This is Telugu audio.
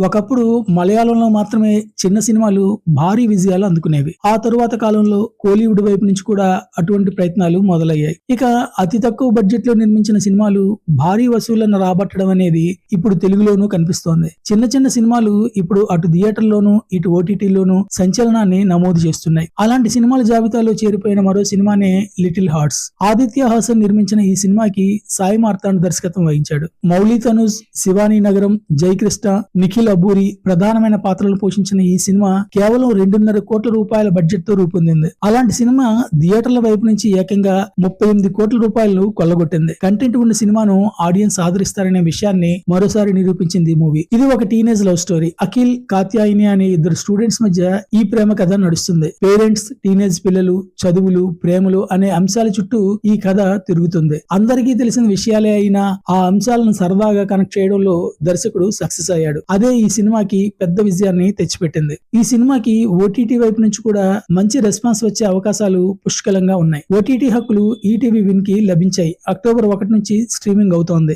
ఒకప్పుడు మలయాళంలో మాత్రమే చిన్న సినిమాలు భారీ విజయాలు అందుకునేవి. ఆ తరువాత కాలంలో కోలీవుడ్ వైపు నుంచి కూడా అటువంటి ప్రయత్నాలు మొదలయ్యాయి. ఇక అతి తక్కువ బడ్జెట్లో నిర్మించిన సినిమాలు భారీ వసూళ్ళను రాబట్టడం అనేది ఇప్పుడు తెలుగులోనూ కనిపిస్తోంది. చిన్న చిన్న సినిమాలు ఇప్పుడు అటు థియేటర్లోనూ ఇటు ఓటీటీలోనూ సంచలనాన్ని నమోదు చేస్తున్నాయి. అలాంటి సినిమాల జాబితాలో చేరిపోయిన మరో సినిమానే లిటిల్ హార్ట్స్. ఆదిత్య హాసన్ నిర్మించిన ఈ సినిమాకి సాయి మార్తాండ్ దర్శకత్వం వహించాడు. మౌలి తనుజ్ శివానీ నగరం జయకృష్ణ నిఖిల్ అబూరి ప్రధానమైన పాత్రలు పోషించిన ఈ సినిమా కేవలం రెండున్నర కోట్ల రూపాయల బడ్జెట్తో రూపొందింది. అలాంటి సినిమా థియేటర్ల వైపు నుంచి ఏకంగా ముప్పై ఎనిమిది కోట్ల రూపాయలు కొల్లగొట్టింది. కంటెంట్ ఉన్న సినిమాను ఆడియన్స్ ఆదరిస్తారనే విషయాన్ని మరోసారి నిరూపించింది ఈ మూవీ. ఇది ఒక teenage love story Akhil Katyayani అనే ఇద్దరు స్టూడెంట్స్ మధ్య ఈ ప్రేమ కథ నడుస్తుంది. పేరెంట్స్ టీనేజ్ పిల్లలు చదువులు ప్రేమలు అనే అంశాల చుట్టూ ఈ కథ తిరుగుతుంది. అందరికీ తెలిసిన విషయాలే అయినా ఆ అంశాలను సరదాగా కనెక్ట్ చేయడంలో దర్శకుడు సక్సెస్ అయ్యాడు. అదే ఈ సినిమాకి పెద్ద విజయాన్ని తెచ్చిపెట్టింది. ఈ సినిమాకి ఓటీటీ వైపు నుంచి కూడా మంచి రెస్పాన్స్ వచ్చే అవకాశాలు పుష్కలంగా ఉన్నాయి. ఓటీటీ హక్కులు ఈటీవీ విన్కి లభించాయి. అక్టోబర్ ఒకటి నుంచి స్ట్రీమింగ్ అవుతోంది.